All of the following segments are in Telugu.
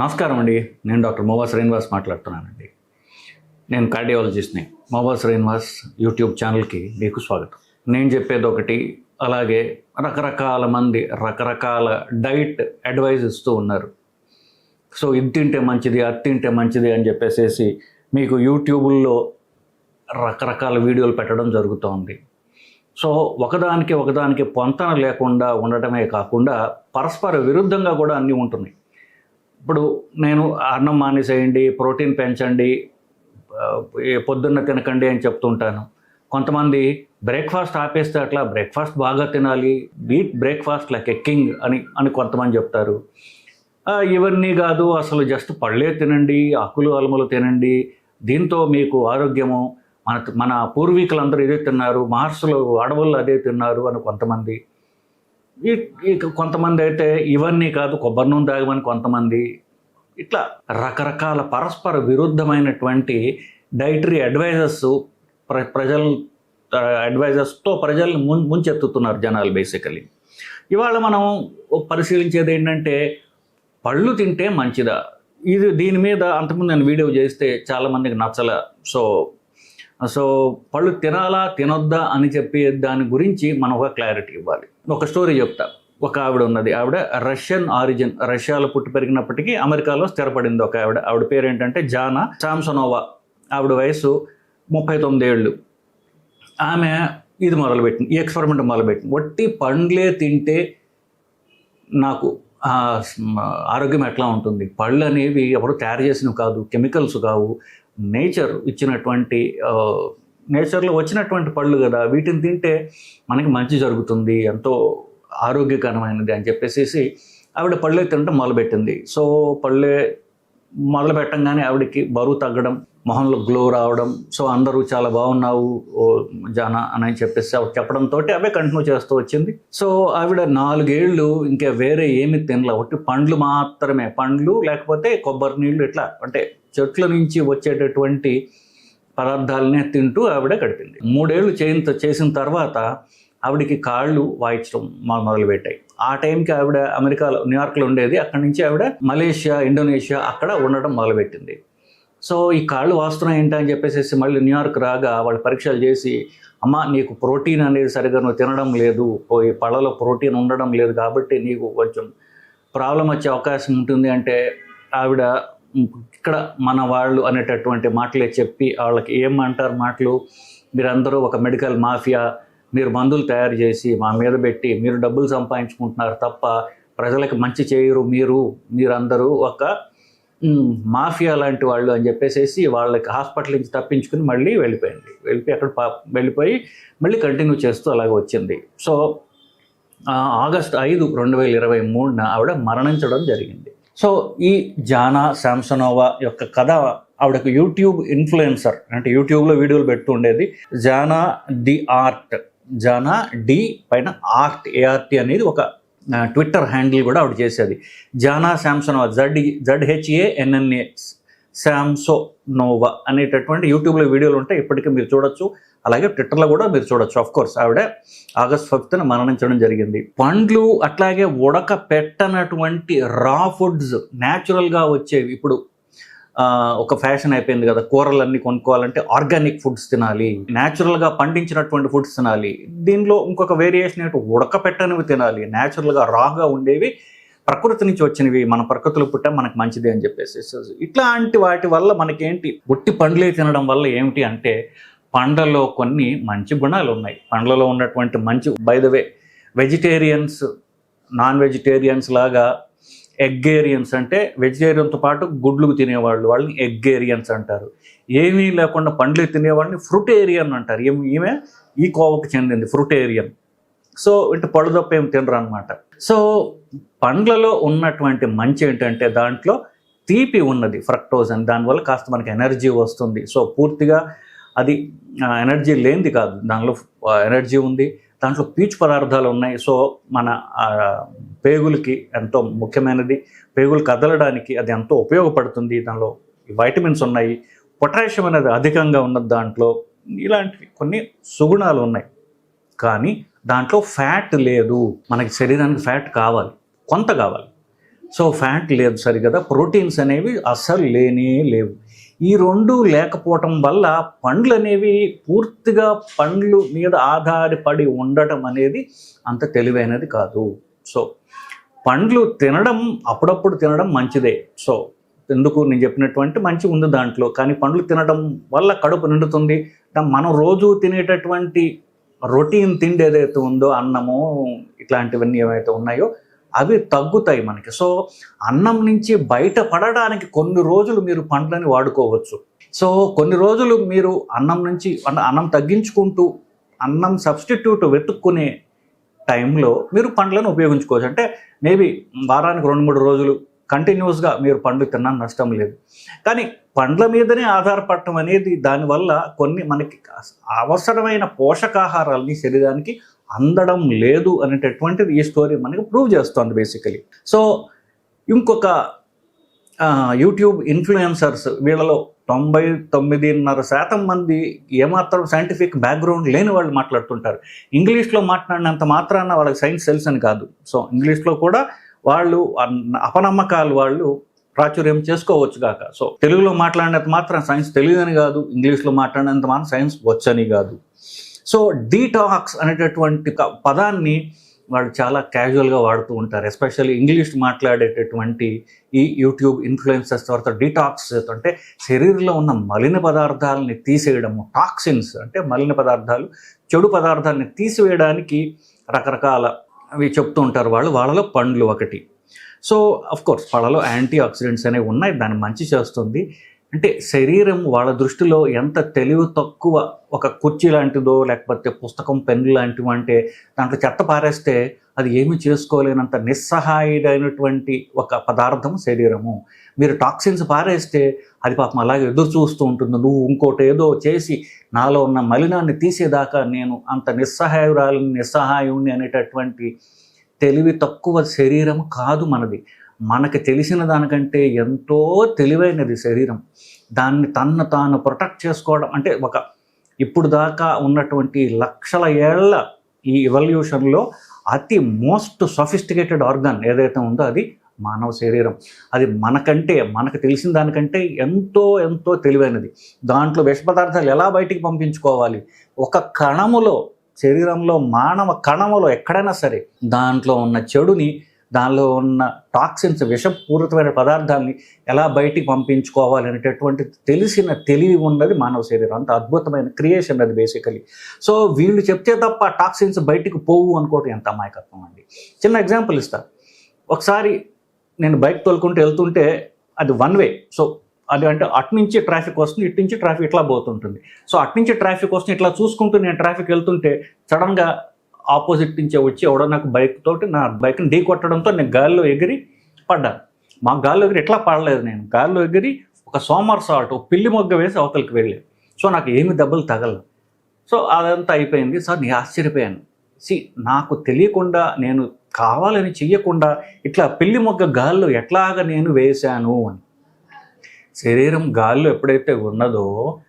నమస్కారం అండి. నేను డాక్టర్ మోబా శ్రీనివాస్ మాట్లాడుతున్నానండి. నేను కార్డియాలజిస్ట్ని. మోబా శ్రీనివాస్ యూట్యూబ్ ఛానల్కి మీకు స్వాగతం. నేను చెప్పేది ఒకటి అలాగే రకరకాల మంది రకరకాల డైట్ అడ్వైజ్ ఇస్తూ ఉన్నారు. సో ఇది తింటే మంచిది అది తింటే మంచిది అని చెప్పేసేసి మీకు యూట్యూబుల్లో రకరకాల వీడియోలు పెట్టడం జరుగుతోంది. సో ఒకదానికి ఒకదానికి పొంతన లేకుండా ఉండటమే కాకుండా పరస్పర విరుద్ధంగా కూడా అన్నీ ఉంటున్నాయి. ఇప్పుడు నేను అన్నం మానేసేయండి ప్రోటీన్ పెంచండి పొద్దున్న తినకండి అని చెప్తుంటాను. కొంతమంది బ్రేక్ఫాస్ట్ ఆపేస్తే అట్లా బ్రేక్ఫాస్ట్ బాగా తినాలి బీట్ బ్రేక్ఫాస్ట్ లైక్ ఎక్కింగ్ అని అని కొంతమంది చెప్తారు. ఇవన్నీ కాదు అసలు జస్ట్ పళ్ళే తినండి ఆకులు అలములు తినండి. దీంతో మీకు ఆరోగ్యము మన మన పూర్వీకులందరూ ఇదే తిన్నారు మహర్షులు అడవుల్లో అదే తిన్నారు అని కొంతమంది కొంతమంది అయితే ఇవన్నీ కాదు కొబ్బరి నూనె తాగమని కొంతమంది ఇట్లా రకరకాల పరస్పర విరుద్ధమైనటువంటి డైటరీ అడ్వైజర్స్ ప్ర ప్రజలు అడ్వైజర్స్తో ప్రజల్ని ముం ముంచెత్తుతున్నారు జనాలు బేసికలీ ఇవాళ మనం పరిశీలించేది ఏంటంటే పళ్ళు తింటే మంచిదా? ఇది దీని మీద అంతకుముందు నేను వీడియో చేస్తే చాలామందికి నచ్చల. సో సో పళ్ళు తినాలా తినొద్దా అని చెప్పే దాని గురించి మనం ఒక క్లారిటీ ఇవ్వాలి. ఒక స్టోరీ చెప్తా. ఒక ఆవిడ ఉన్నది. ఆవిడ రష్యన్ ఆరిజిన్ రష్యాలో పుట్టి పెరిగినప్పటికీ అమెరికాలో స్థిరపడింది ఒక ఆవిడ. ఆవిడ పేరు ఏంటంటే జానా సామ్సనోవా. ఆవిడ వయసు ముప్పై తొమ్మిది ఏళ్ళు. ఆమె ఇది మొదలుపెట్టింది ఈ ఎక్స్పెరిమెంట్ మొదలుపెట్టింది. వట్టి పండ్లే తింటే నాకు ఆరోగ్యం ఎట్లా ఉంటుంది? పళ్ళు అనేవి ఎవరు తయారు చేసినవి కాదు కెమికల్స్ కావు. నేచర్ ఇచ్చినటువంటి నేచర్లో వచ్చినటువంటి పళ్ళు కదా వీటిని తింటే మనకి మంచి జరుగుతుంది ఎంతో ఆరోగ్యకరమైనది అని చెప్పేసి ఆవిడ పళ్ళే తినడం మొదలుపెట్టింది. సో పళ్ళే మొదలు పెట్టంగానే ఆవిడకి బరువు తగ్గడం మొహంలో గ్లో రావడం సో అందరూ చాలా బాగున్నావు ఓ జానా అని చెప్పేసి ఆవిడ చెప్పడంతో అవే కంటిన్యూ చేస్తూ వచ్చింది. సో ఆవిడ నాలుగేళ్ళు ఇంకా వేరే ఏమి తినలే ఒకటి పండ్లు మాత్రమే పండ్లు లేకపోతే కొబ్బరి నీళ్ళు ఇట్లా అంటే చెట్ల నుంచి వచ్చేటటువంటి పదార్థాలనే తింటూ ఆవిడ గడిపింది. మూడేళ్ళు చేయిన చేసిన తర్వాత ఆవిడకి కాళ్ళు వాయించడం మొదలుపెట్టాయి. ఆ టైంకి ఆవిడ అమెరికాలో న్యూయార్క్లో ఉండేది. అక్కడి నుంచి ఆవిడ మలేషియా ఇండోనేషియా అక్కడ ఉండడం మొదలుపెట్టింది. సో ఈ కాళ్ళు వాస్తున్నాయి ఏంటని అని చెప్పేసి మళ్ళీ న్యూయార్క్ రాగా వాళ్ళు పరీక్షలు చేసి అమ్మ నీకు ప్రోటీన్ అనేది సరిగా నువ్వు తినడం లేదు. పోయి ఈ పళ్ళలో ప్రోటీన్ ఉండడం లేదు కాబట్టి నీకు కొంచెం ప్రాబ్లం వచ్చే అవకాశం ఉంటుంది అంటే ఆవిడ ఇక్కడ మన వాళ్ళు అనేటటువంటి మాటలే చెప్పి వాళ్ళకి ఏమంటారు మాటలు? మీరందరూ ఒక మెడికల్ మాఫియా మీరు మందులు తయారు చేసి మా మీద పెట్టి మీరు డబ్బులు సంపాదించుకుంటున్నారు తప్ప ప్రజలకు మంచి చేయరు మీరు మీరందరూ ఒక మాఫియా లాంటి వాళ్ళు అని చెప్పేసి వాళ్ళకి హాస్పిటల్ నుంచి తప్పించుకుని మళ్ళీ వెళ్ళిపోయింది. వెళ్ళిపోయి అక్కడ పా వెళ్ళిపోయి మళ్ళీ కంటిన్యూ చేస్తూ అలాగే వచ్చింది. సో ఆగస్ట్ ఐదు రెండు వేల ఇరవై మూడున ఆవిడ మరణించడం జరిగింది. సో ఈ జానా శాంసనోవా యొక్క కథ ఆవిడకు యూట్యూబ్ ఇన్ఫ్లుయెన్సర్ అంటే యూట్యూబ్లో వీడియోలు పెడుతుండేది Jana the art Jana the పైన ఆర్ట్ ఏఆర్టీ అనేది ఒక ట్విట్టర్ హ్యాండిల్ కూడా ఆవిడ చేసేది. Zhanna Samsonova Z Z H A N N A Samsonova అనేటటువంటి యూట్యూబ్లో వీడియోలు ఉంటాయి. ఇప్పటికీ మీరు చూడొచ్చు. అలాగే ట్విట్టర్లో కూడా మీరు చూడొచ్చు. ఆఫ్ కోర్స్ ఆవిడ ఆగస్ట్ ఫిఫ్త్న మరణించడం జరిగింది. పండ్లు అట్లాగే ఉడక పెట్టనటువంటి రా ఫుడ్స్ న్యాచురల్గా వచ్చేవి. ఇప్పుడు ఒక ఫ్యాషన్ అయిపోయింది కదా. కూరలన్నీ కొనుక్కోవాలంటే ఆర్గానిక్ ఫుడ్స్ తినాలి. న్యాచురల్గా పండించినటువంటి ఫుడ్స్ తినాలి. దీనిలో ఇంకొక వేరియేషన్ ఏంటి ఉడకపెట్టనివి తినాలి. న్యాచురల్గా రాగా ఉండేవి. ప్రకృతి నుంచి వచ్చినవి. మన ప్రకృతిలో పుట్ట మనకు మంచిది అని చెప్పేసి. ఇట్లాంటి వాటి వల్ల మనకేంటి? ఒట్టి పండ్లే తినడం వల్ల ఏమిటి అంటే పండ్లలో కొన్ని మంచి గుణాలు ఉన్నాయి. పండ్లలో ఉన్నటువంటి మంచి by the way vegetarians non vegetarians లాగా ఎగ్గేరియన్స్ అంటే వెజిటేరియన్తో పాటు గుడ్లు తినేవాళ్ళు వాళ్ళని ఎగ్గేరియన్స్ అంటారు. ఏమీ లేకుండా పండ్లు తినేవాళ్ళని ఫ్రూటేరియన్ అంటారు. ఏమి ఈమె ఈ కోవకు చెందింది ఫ్రూటేరియన్. సో ఇటు పళ్ళదొప్ప ఏం తినరు అనమాట సో పండ్లలో ఉన్నటువంటి మంచి ఏంటంటే దాంట్లో తీపి ఉన్నది ఫ్రక్టోజ్ అని. దానివల్ల కాస్త మనకి ఎనర్జీ వస్తుంది. సో పూర్తిగా అది ఎనర్జీ లేనిది కాదు. దానిలో ఎనర్జీ ఉంది. దాంట్లో పీచు పదార్థాలు ఉన్నాయి. సో మన పేగులకి ఎంతో ముఖ్యమైనది. పేగులు కదలడానికి అది ఎంతో ఉపయోగపడుతుంది. దానిలో వైటమిన్స్ ఉన్నాయి. పొటాషియం అనేది అధికంగా ఉన్న దాంట్లో ఇలాంటివి కొన్ని సుగుణాలు ఉన్నాయి. కానీ దాంట్లో ఫ్యాట్ లేదు. మనకి శరీరానికి ఫ్యాట్ కావాలి. కొంత కావాలి. సో ఫ్యాట్ లేదు సరిగదా. ప్రోటీన్స్ అనేవి అస్సలు లేనే లేవు. ఈ రెండు లేకపోవటం వల్ల పండ్లు అనేవి పూర్తిగా పండ్లు మీద ఆధారపడి ఉండటం అనేది అంత తెలివైనది కాదు. సో పండ్లు తినడం అప్పుడప్పుడు తినడం మంచిదే. సో ఎందుకు నేను చెప్పినటువంటి మంచి ఉంది దాంట్లో. కానీ పండ్లు తినడం వల్ల కడుపు నిండుతుంది. మనం రోజు తినేటటువంటి రొటీన్ తిండి ఏదైతే ఉందో అన్నము ఇట్లాంటివన్నీ ఏవైతే ఉన్నాయో అవి తగ్గుతాయి మనకి. సో అన్నం నుంచి బయటపడడానికి కొన్ని రోజులు మీరు పండ్లని వాడుకోవచ్చు. సో కొన్ని రోజులు మీరు అన్నం నుంచి అన్నం తగ్గించుకుంటూ అన్నం సబ్స్టిట్యూట్ వెతుక్కునే టైంలో మీరు పండ్లను ఉపయోగించుకోవచ్చు. అంటే మేబీ వారానికి రెండు మూడు రోజులు కంటిన్యూస్గా మీరు పండ్లు తిన్నా నష్టం లేదు. కానీ పండ్ల మీదనే ఆధారపడటం అనేది దానివల్ల కొన్ని మనకి అవసరమైన పోషకాహారాలని శరీరానికి అందడం లేదు అనేటటువంటిది ఈ స్టోరీ మనకి ప్రూవ్ చేస్తుంది బేసికలీ సో ఇంకొక యూట్యూబ్ ఇన్ఫ్లుయెన్సర్స్ వీళ్ళలో తొంభై తొమ్మిదిన్నర శాతం మంది ఏమాత్రం సైంటిఫిక్ బ్యాక్గ్రౌండ్ లేని వాళ్ళు మాట్లాడుతుంటారు. ఇంగ్లీష్లో మాట్లాడినంత మాత్రాన వాళ్ళకి సైన్స్ తెలుసు అని కాదు. సో ఇంగ్లీష్లో కూడా వాళ్ళు అపనమ్మకాలు వాళ్ళు ప్రాచుర్యం చేసుకోవచ్చు కాక. సో తెలుగులో మాట్లాడినంత మాత్రం సైన్స్ తెలియదని కాదు. ఇంగ్లీష్లో మాట్లాడినంత మాత్రం సైన్స్ వచ్చని కాదు. సో డీటాక్స్ అనేటటువంటి పదాన్ని వాళ్ళు చాలా క్యాజువల్గా వాడుతూ ఉంటారు. ఎస్పెషల్లీ ఇంగ్లీష్ మాట్లాడేటటువంటి ఈ యూట్యూబ్ ఇన్ఫ్లుయెన్సర్స్ తర్వాత డీటాక్స్ అంటే శరీరంలో ఉన్న మలిన పదార్థాలని తీసేయడము టాక్సిన్స్ అంటే మలిన పదార్థాలు చెడు పదార్థాలని తీసివేయడానికి రకరకాల అవి చెప్తూ ఉంటారు వాళ్ళు. వాళ్ళలో పండ్లు ఒకటి. సో అఫ్ కోర్స్ పళ్ళలో యాంటీ ఆక్సిడెంట్స్ అనేవి ఉన్నాయి. దాన్ని మంచి చేస్తుంది. అంటే శరీరం వాళ్ళ దృష్టిలో ఎంత తెలివి తక్కువ ఒక కుర్చీ లాంటిదో లేకపోతే పుస్తకం పెన్ను లాంటివి అంటే దాంట్లో చెత్త పారేస్తే అది ఏమి చేసుకోలేనంత నిస్సహాయుడైనటువంటి ఒక పదార్థం శరీరము. మీరు టాక్సిన్స్ పారేస్తే అది పాపం అలాగే ఎదురు చూస్తూ ఉంటుంది. నువ్వు ఇంకోటి ఏదో చేసి నాలో ఉన్న మలినాన్ని తీసేదాకా నేను అంత నిస్సహాయురాలని నిస్సహాయుణ్ణి అనేటటువంటి తెలివి తక్కువ శరీరం కాదు మనది. మనకు తెలిసిన దానికంటే ఎంతో తెలివైనది శరీరం. దాన్ని తన్ను తాను ప్రొటెక్ట్ చేసుకోవడం అంటే ఒక ఇప్పుడు దాకా ఉన్నటువంటి లక్షల ఏళ్ళ ఈ ఇవల్యూషన్లో అతి మోస్ట్ సొఫిస్టికేటెడ్ ఆర్గాన్ ఏదైతే ఉందో అది మానవ శరీరం. అది మనకంటే మనకు తెలిసిన దానికంటే ఎంతో ఎంతో తెలివైనది. దాంట్లో విష పదార్థాలు ఎలా బయటికి పంపించుకోవాలి? ఒక కణములో శరీరంలో మానవ కణములో ఎక్కడైనా సరే దాంట్లో ఉన్న చెడుని దానిలో ఉన్న టాక్సిన్స్ విషపూరితమైన పదార్థాలని ఎలా బయటికి పంపించుకోవాలి అనేటటువంటి తెలిసిన తెలివి ఉన్నది మానవ శరీరం. అంత అద్భుతమైన క్రియేషన్ అది బేసికలీ సో వీళ్ళు చెప్తే తప్ప టాక్సిన్స్ బయటికి పోవు అనుకోవటం ఎంత అమాయకత్వం అండి. చిన్న ఎగ్జాంపుల్ ఇస్తా. ఒకసారి నేను బైక్ తోలుకుంటూ వెళ్తుంటే అది వన్ వే సో అది అంటే అటు నుంచి ట్రాఫిక్ వస్తుంది ఇటు నుంచి ట్రాఫిక్ ఇట్లా పోతుంటుంది. సో అటు నుంచి ట్రాఫిక్ వస్తుంది ఇట్లా చూసుకుంటూ నేను ట్రాఫిక్ వెళ్తుంటే సడన్గా ఆపోజిట్ నుంచే వచ్చి ఎవడో నాకు బైక్ తోటి నా బైక్ని ఢీ కొట్టడంతో నేను గాల్లో ఎగిరి పడ్డాను మా గాల్లో ఎగిరి ఎట్లా పడలేదు నేను. గాల్లో ఎగిరి ఒక సోమర్ సాల్ట్ ఒక పిల్లి మొగ్గ వేసి అవతలకి వెళ్ళాను సో నాకు ఏమి దెబ్బలు తగలదు సో అదంతా అయిపోయింది. సార్ నేను ఆశ్చర్యపోయాను. సి నాకు తెలియకుండా నేను కావాలని చెయ్యకుండా ఇట్లా పిల్లి మొగ్గ గాల్లో ఎట్లాగా నేను వేశాను అని. శరీరం గాల్లో ఎప్పుడైతే ఉన్నదో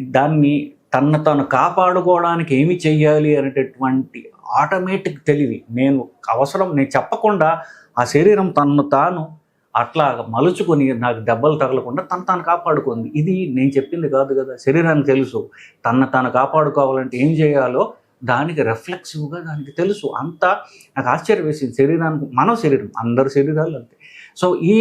దాన్ని తన్ను తను కాపాడుకోవడానికి ఏమి చెయ్యాలి అనేటటువంటి ఆటోమేటిక్ తెలివి. నేను అవసరం నేను చెప్పకుండా ఆ శరీరం తనను తాను అట్లా మలుచుకొని నాకు దెబ్బలు తగలకుండా తను తాను కాపాడుకుంది. ఇది నేను చెప్పింది కాదు కదా శరీరానికి తెలుసు. తను తాను కాపాడుకోవాలంటే ఏం చేయాలో దానికి రిఫ్లెక్సివ్గా దానికి తెలుసు. అంతా నాకు ఆశ్చర్యం వేసింది శరీరానికి మన శరీరం అందరి శరీరాలు అంతే. సో ఈ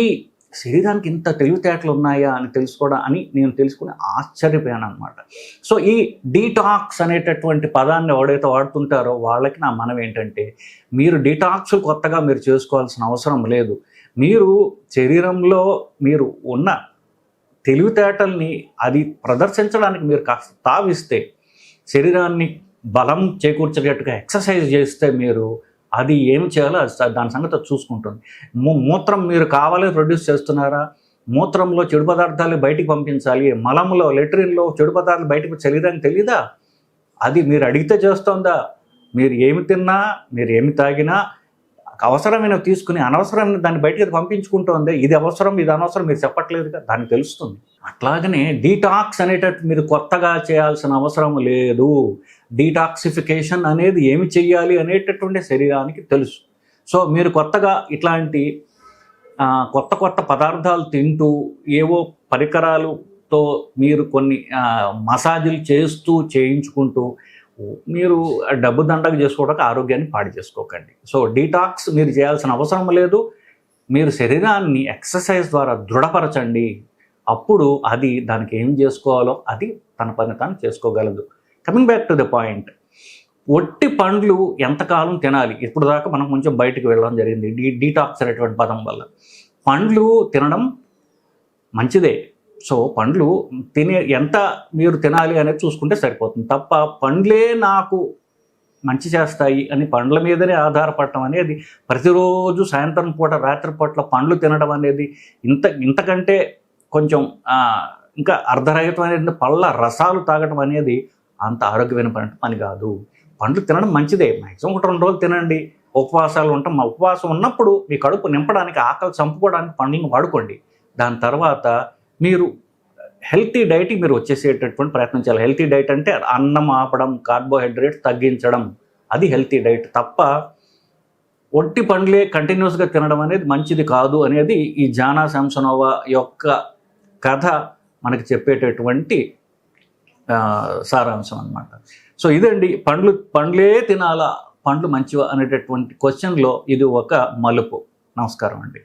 శరీరానికి ఇంత తెలివితేటలు ఉన్నాయా అని తెలుసుకోవడం అని నేను తెలుసుకుని ఆశ్చర్యపోయాను అనమాట సో ఈ డీటాక్స్ అనేటటువంటి పదాన్ని ఎవడైతే వాడుతుంటారో వాళ్ళకి నా మనం ఏంటంటే మీరు డీటాక్స్ కొత్తగా మీరు చేసుకోవాల్సిన అవసరం లేదు. మీరు శరీరంలో మీరు ఉన్న తెలివితేటల్ని అది ప్రదర్శించడానికి మీరు కాస్త తావిస్తే శరీరాన్ని బలం చేకూర్చేటట్టుగా ఎక్సర్సైజ్ చేస్తే మీరు అది ఏమి చేయాలో దాని సంగతి చూసుకుంటుంది. మూత్రం మీరు కావాలని ప్రొడ్యూస్ చేస్తున్నారా? మూత్రంలో చెడు పదార్థాలు బయటికి పంపించాలి. మలంలో లెట్రిన్లో చెడు పదార్థాలు బయటకు చలిదని తెలీదా? అది మీరు అడిగితే చేస్తోందా? మీరు ఏమి తిన్నా మీరు ఏమి తాగినా అవసరమైన తీసుకుని అనవసరమైన దాన్ని బయటకి పంపించుకుంటుంది. ఇది అవసరం ఇది అనవసరం మీరు చెప్పట్లేదుగా దానికి తెలుస్తుంది. అట్లాగనే డీటాక్స్ అనేటట్టు మీరు కొత్తగా చేయాల్సిన అవసరం లేదు. డీటాక్సిఫికేషన్ అనేది ఏమి చెయ్యాలి అనేటటువంటి శరీరానికి తెలుసు. సో మీరు కొత్తగా ఇట్లాంటి కొత్త కొత్త పదార్థాలు తింటూ ఏవో పరికరాలతో మీరు కొన్ని మసాజులు చేస్తూ చేయించుకుంటూ మీరు డబ్బు దండగ చేసుకోవడానికి ఆరోగ్యాన్ని పాడు చేసుకోకండి. సో డీటాక్స్ మీరు చేయాల్సిన అవసరం లేదు. మీరు శరీరాన్ని ఎక్సర్సైజ్ ద్వారా దృఢపరచండి. అప్పుడు అది దానికి ఏం చేసుకోవాలో అది తన పని తాను చేసుకోగలదు. Coming back to the point ఒట్టి పండ్లు ఎంతకాలం తినాలి? ఇప్పుడు దాకా మనం కొంచెం బయటకు వెళ్ళడం జరిగింది. డీ డీటాక్స్ అనేటువంటి పదం వల్ల. పండ్లు తినడం మంచిదే. సో పండ్లు తినే ఎంత మీరు తినాలి అనేది చూసుకుంటే సరిపోతుంది. తప్ప పండ్లే నాకు మంచి చేస్తాయి అని పండ్ల మీదనే ఆధారపడటం అనేది ప్రతిరోజు సాయంత్రం పూట రాత్రి పూట పండ్లు తినడం అనేది ఇంత ఇంతకంటే కొంచెం ఇంకా అర్ధరహితం పళ్ళ రసాలు తాగడం అనేది అంత ఆరోగ్యమైన పని పని కాదు. పండ్లు తినడం మంచిదే. మ్యాక్సిమం ఒక రెండు రోజులు తినండి. ఉపవాసాలు ఉంటాం. మా ఉపవాసం ఉన్నప్పుడు మీ కడుపు నింపడానికి ఆకలి చంపుకోవడానికి పండ్లను వాడుకోండి. దాని తర్వాత మీరు హెల్తీ డైట్కి మీరు వచ్చేసేటటువంటి ప్రయత్నం చేయాలి. హెల్తీ డైట్ అంటే అన్నం ఆపడం కార్బోహైడ్రేట్స్ తగ్గించడం. అది హెల్తీ డైట్ తప్ప ఒట్టి పండ్లే కంటిన్యూస్గా తినడం అనేది మంచిది కాదు అనేది ఈ జానా శాంసనోవా యొక్క కథ మనకు చెప్పేటటువంటి సారాంశం అనమాట సో ఇదండి పండ్లు పండ్లే తినాలా పండ్లు మంచివా అనేటటువంటి క్వశ్చన్లో ఇది ఒక మలుపు. నమస్కారం అండి.